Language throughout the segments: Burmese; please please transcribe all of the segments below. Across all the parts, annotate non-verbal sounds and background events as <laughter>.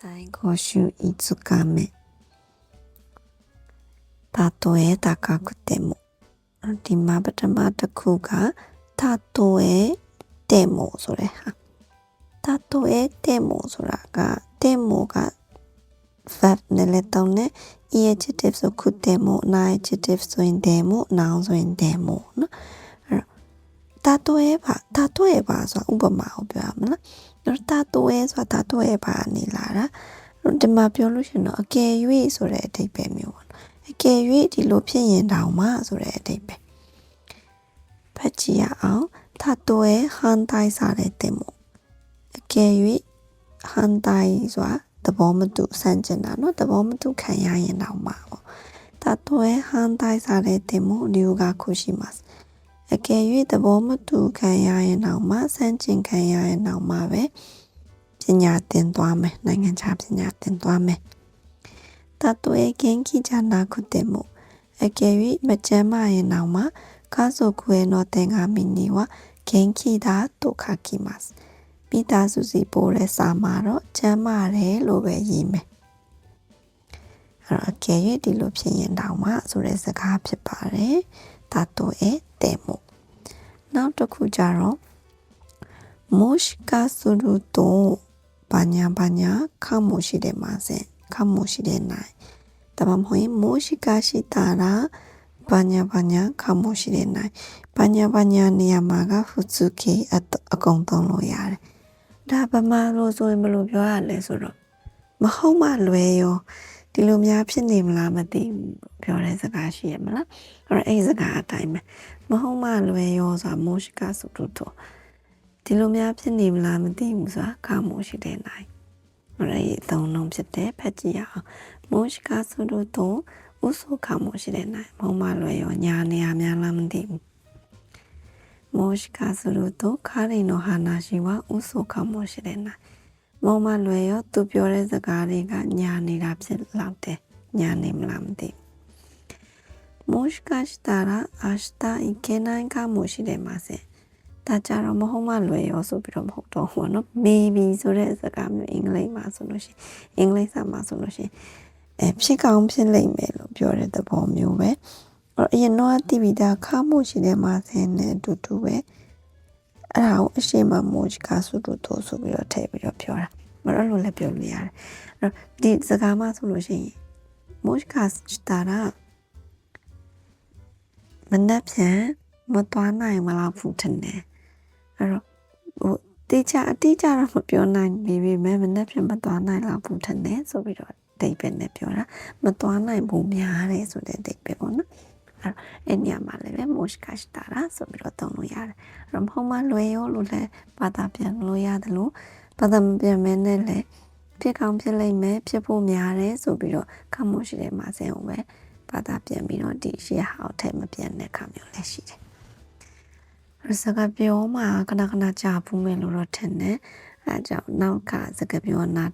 第5週5日目。たとえ高くても。リマブタマタクが、たとえでも、それ。たとえでも、そらが、でもが、fabneleto ね、adjective そくても、な adjective そいんでも、なおそいんでも。たとえば、たとえば、そら、うばまをびわ。 နော်တာတိုးရဲဆိုတာတာတိုးရဲပါနေလာတာနော်ဒီမှာပြောလို့ရှင်တော့အကယ်၍ဆိုတဲ့အဓိပ္ပာယ်မျိုးပေါ့နော်အကယ်၍ဒီလိုဖြစ်ရင်တောင်မှဆိုတဲ့အဓိပ္ပာယ်ဖတ်ကြည့်ရအောင်တာတိုးရဲဟန်တိုင်းစားတဲ့တင်မို့အကယ်၍ဟန်တိုင်းဆိုတာသဘောမတူဆန့်ကျင်တာနော်သဘောမတူခံရရင်တောင်မှပေါ့တာတိုးရဲဟန်တိုင်းစားတဲ့တင်မို့理由が苦します အကယ်၍သဘောမတူခံရရင်တော့မှဆန့်ကျင်ခံရရင်တော့မှပဲပညာသင်သွားမယ်နိုင်ငံခြားပညာသင်သွားမယ်တတ်သွေးကင်းခိချနာခုတေမှုအကယ်၍မကြမ်းမရင်တော့မှကားဆိုခွေတော့တင်ကားမီနီဝကင်းခိတာဒုက္ခကိမတ်မိသားစုစီပိုးတဲ့စာမှာတော့ချမ်းမာတယ်လို့ပဲရေးမယ်အဲ့တော့အကယ်၍ဒီလိုဖြစ်ရင်တောင်မှဆိုတဲ့စကားဖြစ်ပါတယ်တတ်သွေး တဲ့မို့နောက်တစ်ခုကြတော့ moshika suru to ဘာညာဘာညာခမိုရှိတယ်မှာစင်ခမိုရှိတယ်နိုင်ဒါမှမဟုတ် moshika ရှိတာလားဘာညာဘာညာခမိုရှိတယ်နိုင်ဘာညာဘာညာနေရာမှာက futsuki အကုန်သုံးလို့ရတယ်ဒါဗမာလို့ဆိုရင်ဘယ်လိုပြောရလဲဆိုတော့မဟုတ်မှလွဲရော ဒီလိုများဖြစ်နေမလားမသိဘူးပြောတဲ့စကားရှိရမလားအဲ့တော့အဲ့ဒီစကားအတိုင်းပဲမဟုတ်မှလွယ်ရောဆိုတာမိုးရှိကဆိုတော့ဒီလိုများဖြစ်နေမလားမသိဘူးဆိုတာခါမိုးရှိတဲ့နိုင်အဲ့ဒီအသုံးလုံးဖြစ်တဲ့ဖတ်ကြည့်ရအောင်မိုးရှိကဆိုတော့ဥဆိုခါမိုးရှိတဲ့နိုင်မဟုတ်မှလွယ်ရောညာနေရများလားမသိဘူးもしかすると彼の話は嘘かもしれない。 မုံမလွယ်ရောသူပြောတဲ့စကားတွေကညာနေတာဖြစ်လောက်တယ်ညာနေမလားမသိမိုးကစတာရာအစတာအကနိုင်ကမိုးရှိတယ်မှာစဒါကြတော့မဟုတ်မလွယ်ရောဆိုပြီးတော့မဟုတ်တော့ဘူးเนาะ maybe ဆိုတဲ့စကားမျိုးအင်္ဂလိပ်မှာဆိုလို့ရှိရင်အင်္ဂလိပ်စာမှာဆိုလို့ရှိရင်အဲဖြစ်ကောင်းဖြစ်လိမ့်မယ်လို့ပြောတဲ့သဘောမျိုးပဲအဲ့တော့အရင်တော့တိဗီတာခါမိုးရှိတယ်မှာစနဲ့အတူတူပဲ အဲ့ဒါကိုအရှိမမိုးကဆုတူတိုးဆိုပြီးတော့ထည့်ပြီးတော့ပြောတာမတော့လို့လည်းပြောလို့ရတယ်အဲ့တော့ဒီစကားမှဆိုလို့ရှိရင်မိုးကစတာရာမနှက်ပြန်မသွားနိုင်မလားဖူးထင်တယ်အဲ့တော့ဟိုတေချာအတိအကျတော့မပြောနိုင်ပေမဲ့မနှက်ပြန်မသွားနိုင်လားဖူးထင်တယ်ဆိုပြီးတော့တိတ်ပဲနဲ့ပြောတာမသွားနိုင်ဘူးများတယ်ဆိုတဲ့တိတ်ပဲပေါ့နော် အဲ့အဲ့ညမှာလည်းပဲ mosh cash တာရာဆိုပြီးတော့သုံးလို့ရတယ်အဲ့တော့မဟုတ်မှလွယ်ရောလို့လည်းဘာသာပြန်လို့ရတယ်လို့ဘာသာမပြန်မဲနဲ့လည်းဖြစ်ကောင်းဖြစ်လိမ့်မယ်ဖြစ်ဖို့များတယ်ဆိုပြီးတော့ခမို့ရှိတဲ့မှာစင်အောင်ပဲဘာသာပြန်ပြီးတော့ဒီရှေ့ဟာအထက်မပြန်တဲ့ခါမျိုးလည်းရှိတယ်ရစကပြောမှခဏခဏကြာဘူးမယ်လို့တော့ထင်တယ်အဲကြောင့်နောက်ကစကပြောနာ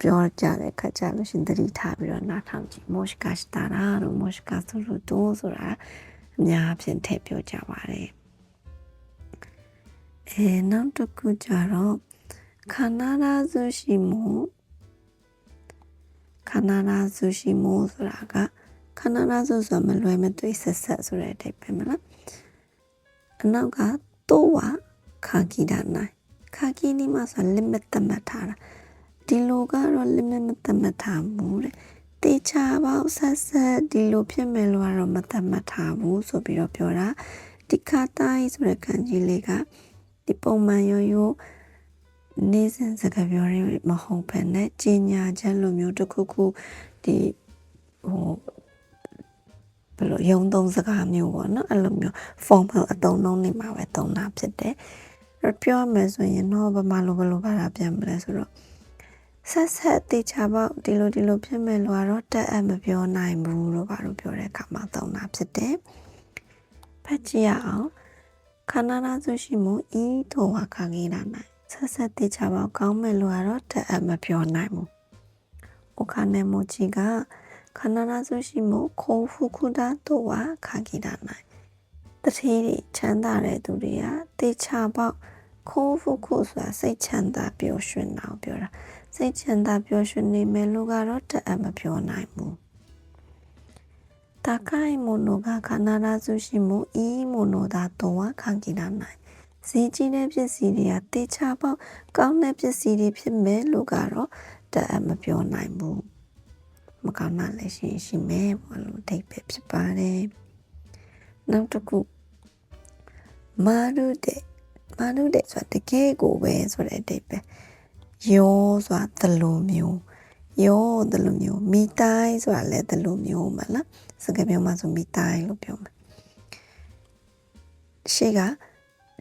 ပြောကြတဲ့ခါကျလို့ရှင်သတိထားပြီးတော့နားထောင်ကြည့်မော့ရှ်ကစတာရာတို့မော့ရှ်ကဆိုလို့တိုးဆိုတာအများအပြားထည့်ပြောကြပါတယ်အဲနောက်တစ်ခုကျတော့ခန္ဓာရာဇရှိမှုခန္ဓာရာဇရှိမှုဆိုတာကခန္ဓာရာဇဆိုတာမလွယ်မသွေးဆက်ဆက်ဆိုတဲ့အတိတ်ပဲမလားအနောက်ကတိုးဝခါကီဒါနိုင်ခါကီနီမှာဆို limit တတ်မှတ်ထားတာ ဒီလိုကတော့ limit မသတ်မှတ်ထားဘူးတဲ့တေချာပေါက်ဆက်ဆက်ဒီလိုဖြစ်မယ်လို့ကတော့မသတ်မှတ်ထားဘူးဆိုပြီးတော့ပြောတာဒီခါတိုင်းဆိုတဲ့ခံကြီးလေးကဒီပုံမှန်ရိုးရိုးနေစဉ်စကားပြောရမဟုတ်ဘဲနဲ့ကြီးညာချက်လိုမျိုးတစ်ခုခုဒီဟိုဘယ်လိုရုံသုံးစကားမျိုးပေါ့နော်အဲ့လိုမျိုး formal အသုံးလုံးနေမှာပဲသုံးတာဖြစ်တယ်ပြောမယ်ဆိုရင်တော့ဘာမှလိုဘယ်လိုပါတာပြန်မလဲဆိုတော့ ဆက်ဆက်တေချာပေါက်ဒီလိုဒီလိုဖြစ်မဲ့လို့ကတော့တက်အပ်မပြောနိုင်ဘူးလို့ဘာလို့ပြောတဲ့အခါမှာသုံးတာဖြစ်တယ်။ဖတ်ကြည့်ရအောင်ခန္ဓာနာစုရှိမှုဤထိုဝါခကြီးလာနိုင်ဆက်ဆက်တေချာပေါက်ကောင်းမဲ့လို့ကတော့တက်အပ်မပြောနိုင်ဘူး။အိုခါနေမိုချီကခန္ဓာနာစုရှိမှုခိုးဖူခုတာထိုဝါခကြီးလာနိုင်တတိချမ်းသာတဲ့သူတွေကတေချာပေါက်ခိုးဖုခုဆိုတာစိတ်ချမ်းသာပျော်ရွှင်တာကိုပြောတာ စိတ်ချမ်းသာပျော်ရွှင်နေမယ်လို့ကတော့တအံ့မပြောနိုင်ဘူး။တာကိုင်မိုနိုကခန္ဓာရာစုရှိမှုအီမိုနိုသာတော့ခံကြည့်နိုင်။ဈေးကြီးတဲ့ပစ္စည်းတွေကတေချာပေါက်ကောင်းတဲ့ပစ္စည်းတွေဖြစ်မယ်လို့ကတော့တအံ့မပြောနိုင်ဘူး။မကောင်းတာလည်းရှိရှိမယ်ဘာလို့ဒိတ်ပဲဖြစ်ပါလဲ။နောက်တစ်ခုမာရုတဲ့မာရုတဲ့ဆိုတာတကယ်ကိုပဲဆိုတဲ့အတိတ်ပဲ။ ယ်ယောဆိုတာသလိုမျိုးယောသလိုမျိုးမိတိုင်းဆိုတာလည်းသလိုမျိုးမလားစကားပြောမှဆိုမိတိုင်းလို့ပြောမှာရှေ့က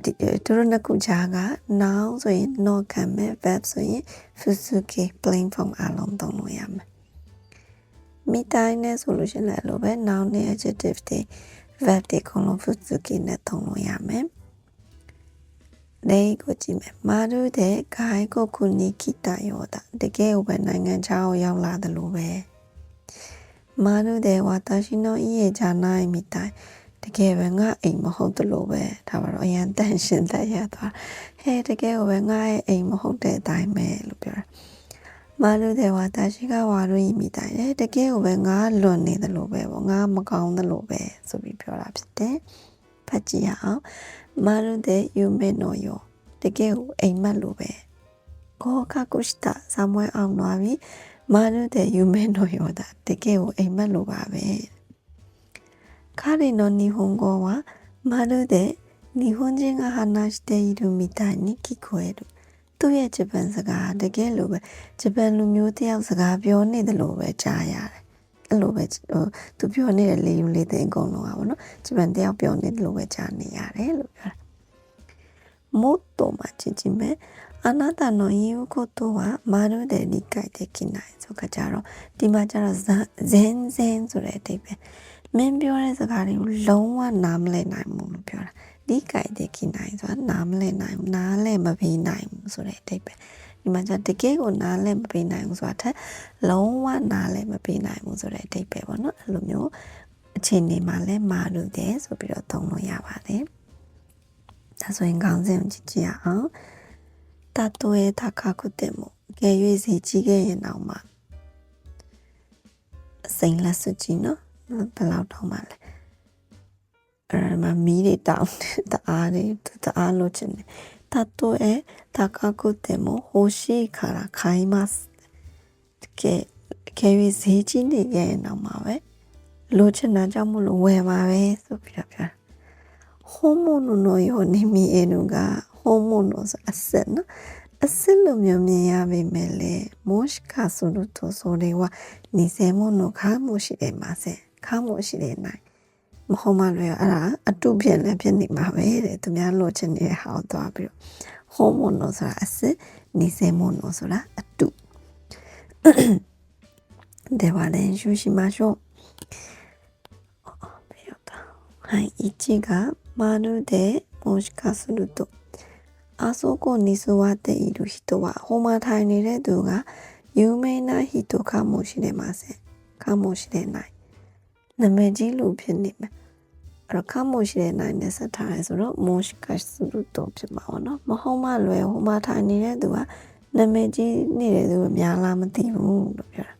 ဒီသူတို့နှစ်ခုကြားက noun ဆိုရင် no ခံမဲ့ verb ဆိုရင် fusuke plain form အလုံးသုံးလို့ရမယ်မိတိုင်းနဲ့ဆိုလို့ရှိရင်လည်းအဲ့လိုပဲ noun နဲ့ adjective တွေ verb တွေအကုန်လုံး fusuke နဲ့သုံးလို့ရမယ် လေးကိုကြည့်မယ်မာရုတဲ့ဂိုင်းကိုခုနီခိတယောတာတကယ်ပဲနိုင်ငံခြားကိုရောက်လာတယ်လို့ပဲမာရုတဲ့ဝါတာရှိနောဤရဲ့ဂျာနိုင်မိတိုင်တကယ်ပဲငါအိမ်မဟုတ်တယ်လို့ပဲဒါပါတော့အရန်တန်ရှင်းတတ်ရသွားဟဲတကယ်ပဲငါရဲ့အိမ်မဟုတ်တဲ့အတိုင်းပဲလို့ပြောတာမာရုတဲ့ဝါတာရှိကဝါရုဤမိတိုင်တကယ်ပဲငါလွန်နေတယ်လို့ပဲပေါ့ငါမကောင်းတယ်လို့ပဲဆိုပြီးပြောတာဖြစ်တယ် ဖတ်ကြည့်ရအောင်まるで夢のようတကယ်ကိုအိမ်မက်လိုပဲကိုကကုစတာဆာမွဲအောင်သွားပြီまるで夢のようだတကယ်ကိုအိမ်မက်လိုပါပဲ彼の日本語はまるで日本人が話しているみたいに聞こえるသူ့ရဲ့ဂျပန်စကားတကယ်လို့ပဲဂျပန်လူမျိုးတယောက်စကားပြောနေတယ်လို့ပဲကြားရတယ် အဲ့လိုပဲဟိုသူပြောနေတဲ့လေယူလေးတဲ့အကုန်လုံးอ่ะဗောနော်ဂျပန်တယောက်ပြောနေတယ်လို့ပဲကြားနေရတယ်လို့ပြောတာもっと待ちじめあなたの言うことはまるで理解できないဆိုကြတော့ဒီမှာကျတော့ဇင်းဇင်းဆိုတဲ့အတိတ်ပဲမင်းပြောတဲ့စကားတွေကိုလုံးဝနားမလည်နိုင်ဘူးလို့ပြောတာ理解できないဆိုတာနားမလည်နိုင်ဘူးနားလည်မပေးနိုင်ဘူးဆိုတဲ့အတိတ်ပဲ ဒီမှာကျတကယ်ကိုနားလည်းမပေးနိုင်ဘူးဆိုတာထက်လုံးဝနားလည်းမပေးနိုင်ဘူးဆိုတဲ့အဓိပ္ပာယ်ပေါ့နော်အဲ့လိုမျိုးအခြေအနေမှာလည်းမာလို့တယ်ဆိုပြီးတော့သုံးလို့ရပါတယ်ဒါဆိုရင်ခေါင်းစဉ်ကိုကြည့်ကြည့်အောင်တတဝေတခခုတေမကဲ၍စီကြီးခဲ့ရင်တော့မှစိန်လက်စွကြည့်နော်ဘယ်လောက်တော့မှလဲအဲ့ဒါမှမီးတွေတောင်းတအားတွေတအားလို့ချင်တယ် たとえ高くても欲しいから買います。Que, que mis hijos チェ？ナジャムルウェマウェイソピラピラ本物のように見えるが、本物の、焦るな？焦るように見や、もしかするとそれは偽物かもしれません。かもしれない。 မဟုတ်မှလည်းအဲ့ဒါအတုဖြစ်လည်းဖြစ်နေမှာပဲတဲ့သူများလိုချင်နေတဲ့ဟာကိုသွားပြီးတော့ဟောမွန်နိုဆိုတာအစစ်နေစေမွန်နိုဆိုတာအတုでは練習しましょう。はい、1がまるでもしかするとあそこに座っている人はほんまタイにレドが有名な人かもしれません。かもしれない。 နာမည်ကြီးလူဖြစ်နေမယ်အဲ့တော့ခမိုးရှိတဲ့နိုင်နဲ့ဆက်ထားရဲဆိုတော့ mosh kash လူတော့ဖြစ်မှာပေါ့နော်မဟုတ်မှလွယ်ဟိုမှာထိုင်နေတဲ့သူကနာမည်ကြီးနေတဲ့သူအများလားမသိဘူးလို့ပြောတာ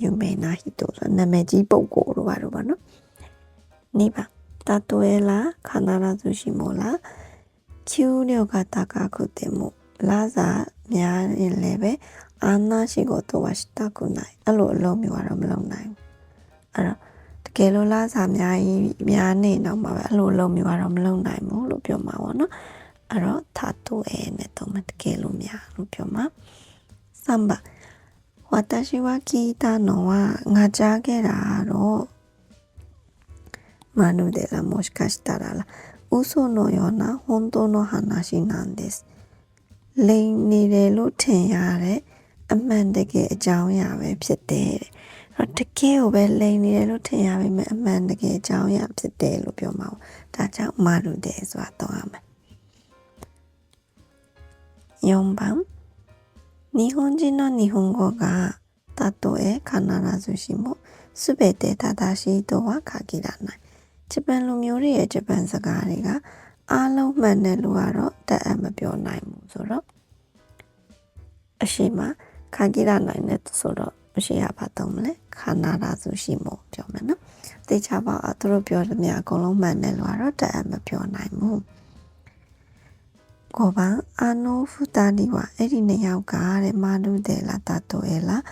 ယူမေနာဟီတိုဆိုနာမည်ကြီးပုံကိုတို့ပါတို့ပါနော်နေပါတာတွဲလားခန္ဓာလားဆိုရှိမို့လားကျူးညောကတာကခုတင်မို့လာစားများရင်လည်းပဲအာနာရှိကိုတော့ဝတ်တာကုနိုင်အဲ့လိုအလုံးမျိုးကတော့မလုံးနိုင်ဘူး အဲ့တော့တကယ်လို့လားစာအများကြီးများနေတော့မှပဲအဲ့လိုလုံးမျိုးကတော့မလုပ်နိုင်ဘူးလို့ပြောမှာပေါ့နော်အဲ့တော့タトゥエနဲ့တော့မတကယ်လို့များလို့ပြောမှာ3番私は聞いたのはငါကြားခဲ့တာတော့マヌデラもしかしたら嘘のような本当の話なんですလိန်နေတယ်လို့ထင်ရတဲ့အမှန်တကယ်အကြောင်းအရာပဲဖြစ်တယ်တဲ့ တော့တကယ်ကိုပဲလိန်နေတယ်လို့ထင်ရပေမဲ့အမှန်တကယ်အကြောင်းအရာဖြစ်တယ်လို့ပြောမှာ။ဒါကြောင့်မာလူတယ်ဆိုတာတော့ရမယ်။4番日本人の日本語がたとえ必ずしも全て正しいとは限らない。ဂျပန်လူမျိုးတွေရဲ့ဂျပန်စကားတွေက အားလုံးမှန်တယ်လို့ကတော့တက်အပ်မပြောနိုင်ဘူးဆိုတော့အရှိမခါကိရနိုင်တဲ့ဆိုတော့ အရှိရပါတော့မလဲခန္ဓာရာစုရှိမို့ပြောမယ်နော်သိချပါအသူတို့ပြောတယ်မြအကုန်လုံးမှန်တယ်လို့ကတော့တက်အပ်မပြောနိုင်ဘူးကိုပန်အာနိုဖူတာဒီဝအဲ့ဒီနှစ်ယောက်ကတဲ့မာလူတယ်လာတတ်တော်ရဲ့လား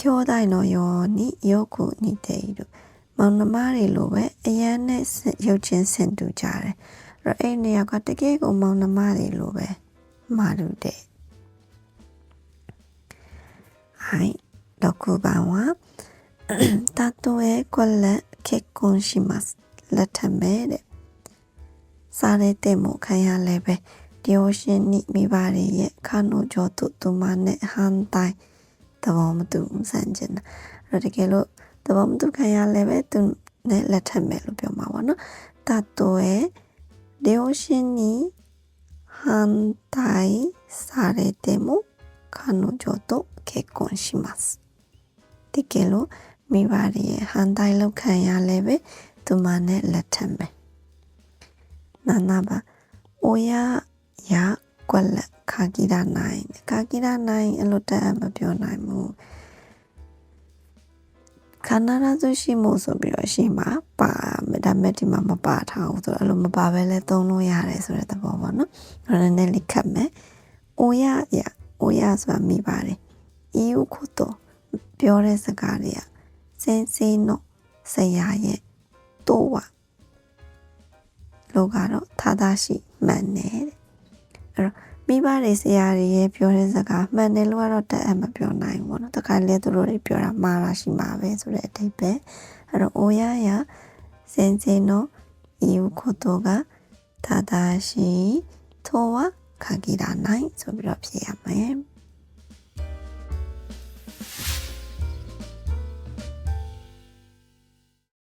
ကျောတိုင်းတော့ယောနိယောကုနိတေတို့မောင်နှမတွေလိုပဲအရန်နဲ့ရုပ်ချင်းဆင်တူကြတယ်အဲ့အဲ့နှစ်ယောက်ကတကယ်ကိုမောင်နှမတွေလိုပဲမာလူတယ်ဟိုင် 6番は <clears throat> たとえこれ結婚します。ラタメで。されてもかやれべ。両親に見張りへ彼女と妻ね反対。ตวอมตุมสันたとえ両親に反対されても彼女と結婚します。 တကယ်လို့မိဘတွေရဲ့ဟန်တိုင်းလောက်ခံရလဲပဲသူမနဲ့လက်ထက်မယ်နာနာပါအိုယာယာကွက်လက်ခါကီရာနိုင်ခါကီရာနိုင်အလို့တက်မပြောနိုင်ဘူးခန္ဓာရစုရှိမှုဆိုပြီးတော့ရှိမှာပါဒါမဲ့ဒီမှာမပါထားဘူးဆိုတော့အဲ့လိုမပါဘဲလဲသုံးလို့ရတယ်ဆိုတဲ့သဘောပေါ့နော်အဲ့ဒါနဲ့လေးခတ်မယ်အိုယာယာအိုယာဆိုတာမိပါတယ်အီယူခုတော့ ပြောတဲ့စကားတွေကစင်စင်းတော့ဆရာရဲ့တော့ဝလောကတော့သာသာရှိမှန်တယ်တဲ့အဲ့တော့မိဘတွေဆရာတွေရဲ့ပြောတဲ့စကားမှန်တယ်လို့ကတော့တက်အပ်မပြောနိုင်ဘူးပေါ့နော်တခါလေသူတို့တွေပြောတာမှားတာရှိမှာပဲဆိုတဲ့အတိတ်ပဲအဲ့တော့အိုရရစင်စင်းတော့အီယူခုတော့ကသာသာရှိသောဝခါကီရာနိုင်ဆိုပြီးတော့ဖြေရမယ်